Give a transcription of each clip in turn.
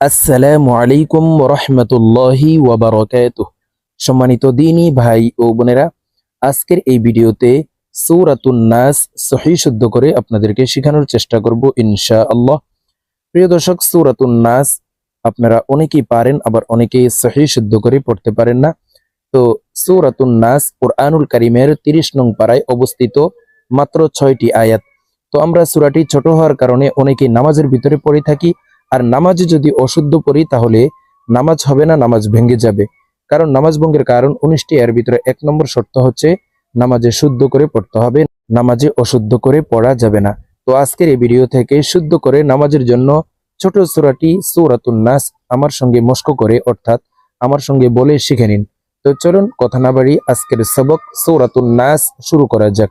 আসসালামু আলাইকুম রহমতুল্লাহি ওয়াবারকাত সম্মানিত দিনী ভাই ও বোনেরা, আজকের এই ভিডিওতে নাস সহি শুদ্ধ করে আপনাদেরকে শেখানোর চেষ্টা করব ইনশা আল্লাহ প্রিয় দর্শক নাস আপনারা অনেকেই পারেন, আবার অনেকেই সহি শুদ্ধ করে পড়তে পারেন না। তো নাস কোরআনুল কারিমের তিরিশ নং পাড়ায় অবস্থিত মাত্র ছয়টি আয়াত। তো আমরা সুরাটি ছোট হওয়ার কারণে অনেকেই নামাজের ভিতরে পড়ে থাকি আর নামাজে যদি অশুদ্ধ পড়ি তাহলে নামাজ হবে না, নামাজ ভেঙে যাবে। কারণ নামাজ ভঙ্গের কারণ উনিশটি, এর ভিতরে এক নম্বর শর্ত হচ্ছে নামাজে শুদ্ধ করে পড়তে হবে, নামাজে অশুদ্ধ করে পড়া যাবে না। তো আজকের এই ভিডিও থেকে শুদ্ধ করে নামাজের জন্য ছোট সূরাটি সূরাতুন নাস আমার সঙ্গে মস্ক করে, অর্থাৎ আমার সঙ্গে বলে শিখে নিন। তো চলুন কথা না বাড়ি আজকের সবক সূরাতুন নাস শুরু করা যাক।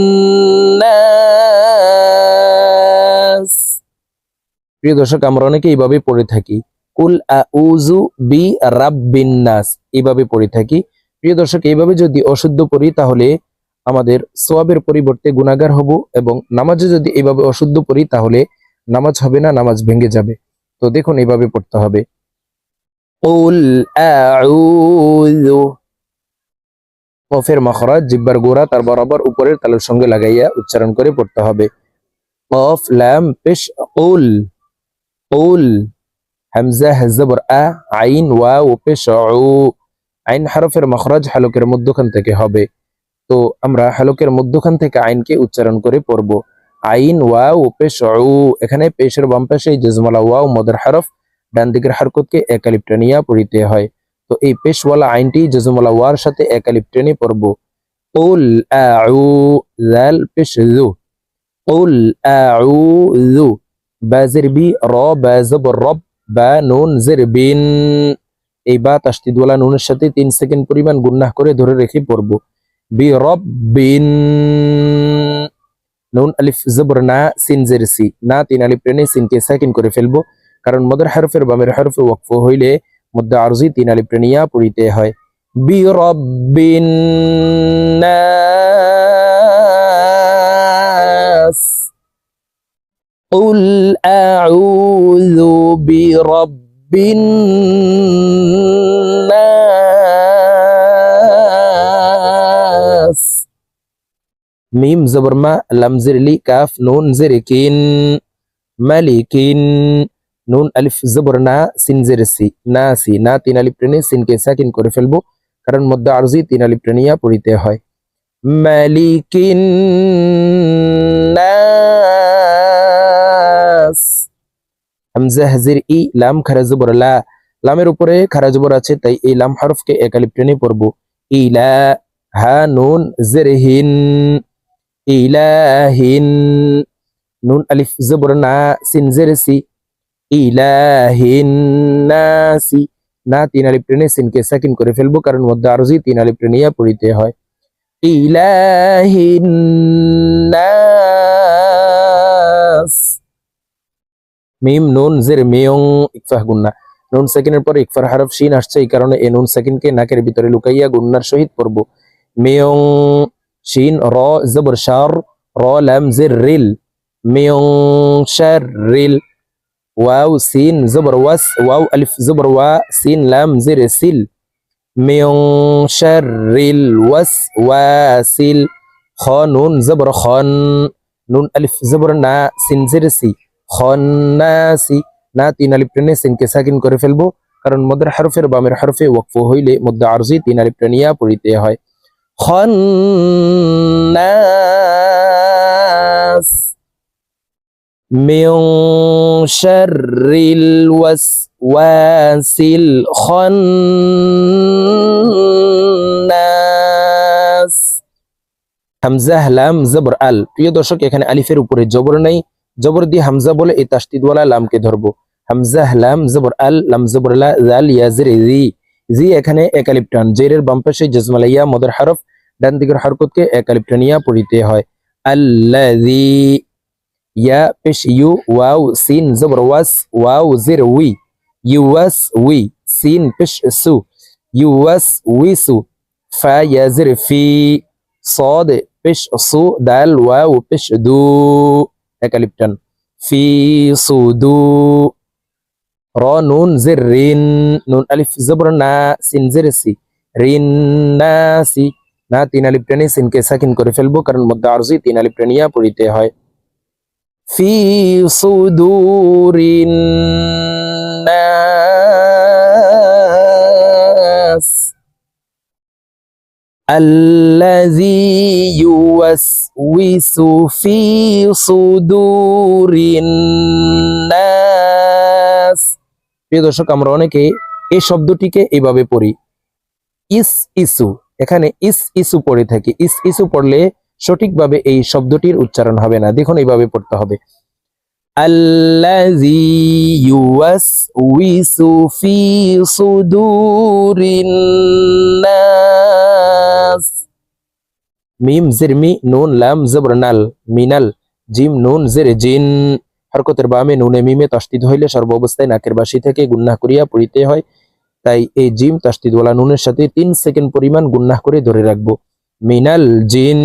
প্রিয় দর্শক, আমরা অনেকে এইভাবে পড়ে থাকি। কুল আউজু বি রাব্বিন নাস, এইভাবে পড়ে থাকি। প্রিয় দর্শক, এইভাবে যদি অশুদ্ধ পড়ি, তাহলে আমাদের সোয়াবের পরিবর্তে গুণাগার হব এবং নামাজে যদি এইভাবে অশুদ্ধ পড়ি, তাহলে নামাজ হবে না, নামাজ ভেঙে যাবে। তো দেখুন, এইভাবে পড়তে হবে। কফের মখরাজ, জিব্বার গোড়া তার বরাবর উপরের তালুর সঙ্গে লাগাইয়া উচ্চারণ করে পড়তে হবে। কফ লাম পেশ কুল قول হামজা জবর আ আইন ওয়া ও পেশ উ আইন হারফের মখরাজ হালকের মধ্যখান থেকে হবে তো আমরা হালকের মধ্যখান থেকে আইনকে উচ্চারণ করে পড়ব আইন ওয়া ও পেশ উ এখানে পেশের বাম পাশে জজমালা ওয়া ও মদের হারফ ডান দিকের হারকতকে একালিপ টানিয়া পড়িতে হয় তো এই পেশওয়ালা আইনটি জজমালা ওয়ার সাথে একালিপ টেনে পড়ব قل أعوذ পেশ ذو قل أعوذ বা জেরবি র, বা জবর রব, বা নুন জেরবিন এই বা তাস্তিদওয়ালা নুনের সাথে তিন সেকেন্ড পরিমাণ গুন্নাহ করে ধরে রেখে পড়ব। বি, রব বিন। নুন, আলিফ, জবর, না, সিন, জের, সি। না, তিন, আলিফ টেনে সিনকে সেকেন্ড করে ফেলব। কারণ মদের হরফের বামের হরফে ওয়াকফ হইলে মধ্যে আরজি তিন, আলিফ টেনিয়া পড়িতে হয়। বি রব্বিন নাস। قل أعوذ برب الناس ميم زبر ما لم زر لي كاف نون زركين ملكين নুন আলিফ জবর না সিন জের সি না সি না তিন আলিফ টেনে সিনকে সাকিন করে ফেলবো কারণ মধ্যে আরজি তিন আলিফ টেনিয়া পড়িতে হয় মালিকিন নাস হামজা হাজির ই লাম খারাজবর লা লামের উপরে খারা জবর আছে, তাই এই লাম হরফকে একালিপ টেনে পড়ব। ইলা হা নুন জেরহিন, ইলাহিন, নুন আলিফ জবর, না সিন জেরসি, ইলাহিন নাসি না তিন আলিফ টেনে সিনকে সাকিন করে ফেলব, কারণ মধ্যে আরজি তিন আলিফ টেনিয়া পড়িতে হয়। ইলাহিন নাস মিম নুন জের মেয়ং ইকফাহ গুন্না। নুন সেকেন্ডের পরে ইকফার হারফ শিন আসছে, এই কারণে এই নুন সেকেন্ডকে নাকের ভিতরে লুকাইয়া গুন্নার সহিত পড়ব। মেয়ং শিন, র, জবর, শার, র, লাম, জের, রিল। মেয়ং শার, রিল। জবর, ওয়াস, ওয়াও, আলিফ, জবর, ওয়া, সিন, লাম, জের, সিল। মেয়ং শার, রিল, ওয়াস ওয়াসিল খ, নুন, জবর, খন। নুন, আলিফ, জবর, না, সিন, জের, সি। খন্নাসি, না, তিন আলিফ টেনে সিনকে সাকিন করে ফেলব। কারণ মদের হরফের বামের হরফে ওয়াকফ হইলে মধ্যে আরজি তিন আলিফ টেনিয়া পড়িতে হয়। খন্নাস মিং শাররিল ওয়াসওয়াসিল খন্নাস। হামজা লাম জবর আল। প্রিয় দর্শক, এখানে আলিফের উপরে জবর নাই। জবর দিয়ে হামজা বলে এই তাসদিদওয়ালা লামকে ধরবো হামজা লাম জবর আল লাম জবর লা জাল ইয়াজের জি জি এখানে একালিপ টান জেরের বাম পাশে জজমালাইয়া মদের হরফ ডান দিকের হরকতকে একালিপ টানিয়া পড়িতে হয় আল্লাযী ইয়া পেশ ইউ ওয়াও সিন জবর ওয়াস ওয়াও জির উই ইউয়াস উই সিন পেশ সু ইউয়াস উইসু ফা ইয়াজির ফি صاد পেশ সু দাল ওয়াও পেশ দু একালিপ টান ফি সুদু র নুন জির রিন নুন আলিফ জবর না সিন জির সি রিন না সি না তিন আলিফ টেনে সিনকে সাকিন করে ফেলবো কারণ মধ্যে আরজি তিন আলিফ টেনিয়া পড়িতে হয় ফি সুদুরিন নাস الذي يوسوس في صدور الناس প্রিয় দর্শক আমরা অনেকে এই শব্দটিকে এইভাবে পড়ি ইস ইসু এখানে ইস ইসু পড়ে থাকি ইস ইসু পড়লে সঠিকভাবে এই শব্দটির উচ্চারণ হবে না দেখুন এইভাবে পড়তে হবে আল্লাযী ইউওয়াসউইসু ফি সুদুরিন নাস মিম জির মি নুন লাম জবর নাল মিনাল জিম নুন জির জিন হরকতের বামে নুনে মিমে তাসদিদ হইলে সর্ব অবস্থায় নাকের বাসি থেকে গুন্না করিয়া পড়িতে হয় তাই এই জিম তাসদিদওয়ালা নুনের সাথে তিন সেকেন্ড পরিমাণ গুন্নাহ করে ধরে রাখব মিনাল জিন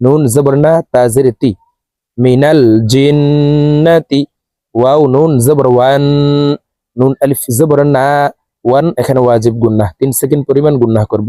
নুন জবর না তাজির তি মিনাল জিন্নাতি ওয়াও নুন জবর ওয়ান নুন আলিফ জবর না ওয়ান এখানে ওয়াজিব গুন্নাহ তিন সেকেন্ড পরিমাণ গুন্না করব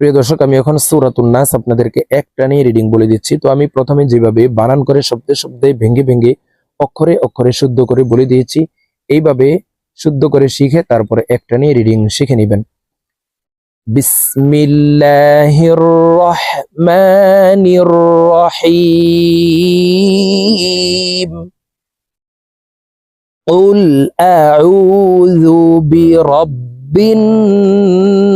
প্রিয় দর্শক আমি এখন সূরাতুন নাস আপনাদেরকে এক টানে রিডিং বলে দিচ্ছি তো আমি প্রথমে যেভাবে বানান করে শব্দে শব্দে ভেঙে ভেঙে অক্ষরে অক্ষরে শুদ্ধ করে বলে দিয়েছি এইভাবে শুদ্ধ করে শিখে তারপরে এক টানে রিডিং শিখে নেবেন বিসমিল্লাহির রহমানির রহিম قل أعوذ برب الناس